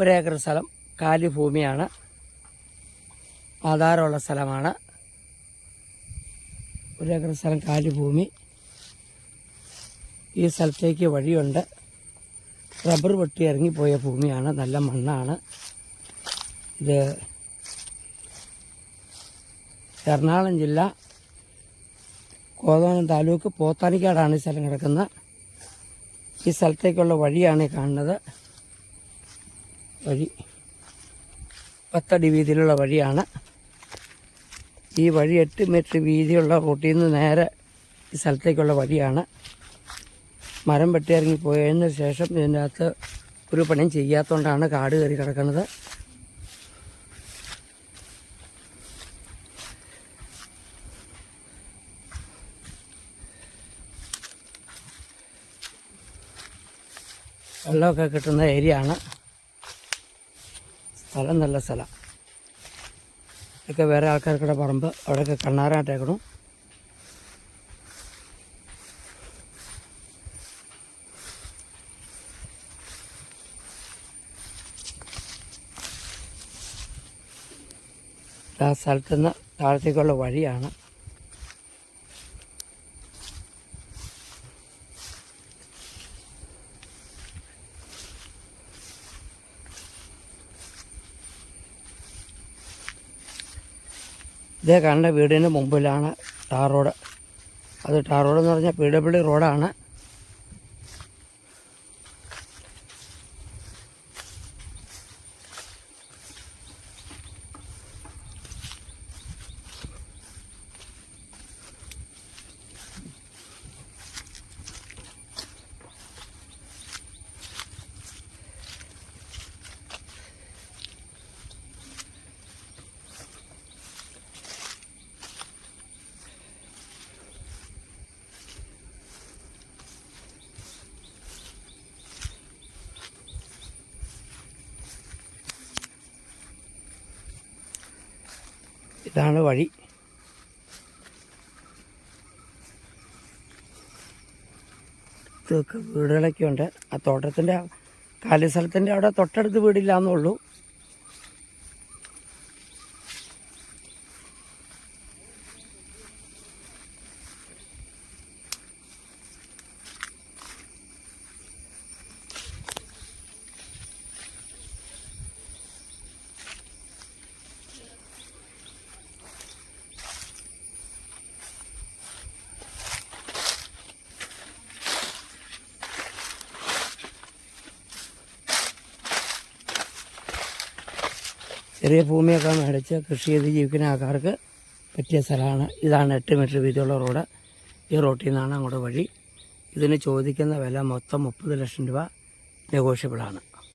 ഒരേക്കർ സ്ഥലം കാലി ഭൂമിയാണ്. ആധാരമുള്ള സ്ഥലമാണ്. ഒരേക്കർ സ്ഥലം കാലി ഭൂമി. ഈ സ്ഥലത്തേക്ക് വഴിയുണ്ട്. റബ്ബർ വെട്ടി ഇറങ്ങിപ്പോയ ഭൂമിയാണ്. നല്ല മണ്ണാണ്. ഇത് എറണാകുളം ജില്ല കോതവനം താലൂക്ക് പോത്താനിക്കാടാണ് ഈ സ്ഥലം കിടക്കുന്നത്. ഈ സ്ഥലത്തേക്കുള്ള വഴിയാണ് കാണുന്നത്. വഴി പത്തടി വീതിയിലുള്ള വഴിയാണ്. ഈ വഴി എട്ട് മീറ്റർ വീതിയുള്ള റൂട്ടിൽ നിന്ന് നേരെ ഈ സ്ഥലത്തേക്കുള്ള വഴിയാണ്. മരം വെട്ടി ഇറങ്ങി പോയതിന് ശേഷം ഇതിന്റെ അകത്ത് ഒരു പണിയും ചെയ്യാത്തതുകൊണ്ടാണ് കാട് കയറി കിടക്കുന്നത്. വെള്ളമൊക്കെ കിട്ടുന്ന ഏരിയ ആണ് സ്ഥലം നല്ല സ്ഥലം. ഇതൊക്കെ വേറെ ആൾക്കാർക്കിടെ പറമ്പ്. അവിടെയൊക്കെ കണ്ണാറായിട്ടേക്കണം ആ സ്ഥലത്തുനിന്ന് താഴത്തേക്കുള്ള വഴിയാണ്. ഇതേ കണ്ട വീടിന് മുമ്പിലാണ് ടാർ റോഡ്. അത് ടാർ റോഡ് എന്ന് പറഞ്ഞാൽ പി ഡബ്ല്യു റോഡാണ്. ഇതാണ് വഴി. വീടുകളൊക്കെ ഉണ്ട് ആ തോട്ടത്തിന്റെ കാലി സ്ഥലത്തിന്റെ അവിടെ തൊട്ടടുത്ത് വീടില്ല എന്നുള്ളൂ ചെറിയ ഭൂമിയൊക്കെ മേടിച്ച് കൃഷി ചെയ്ത് ജീവിക്കുന്ന ആൾക്കാർക്ക് പറ്റിയ സ്ഥലമാണ്. ഇതാണ് എട്ട് മീറ്റർ വീതിയുള്ള റോഡ്. ഈ റോട്ടിൽ നിന്നാണ് അങ്ങോട്ട് വഴി. ഇതിന് ചോദിക്കുന്ന വില മൊത്തം മുപ്പത് ലക്ഷം രൂപ നെഗോഷ്യബിളാണ്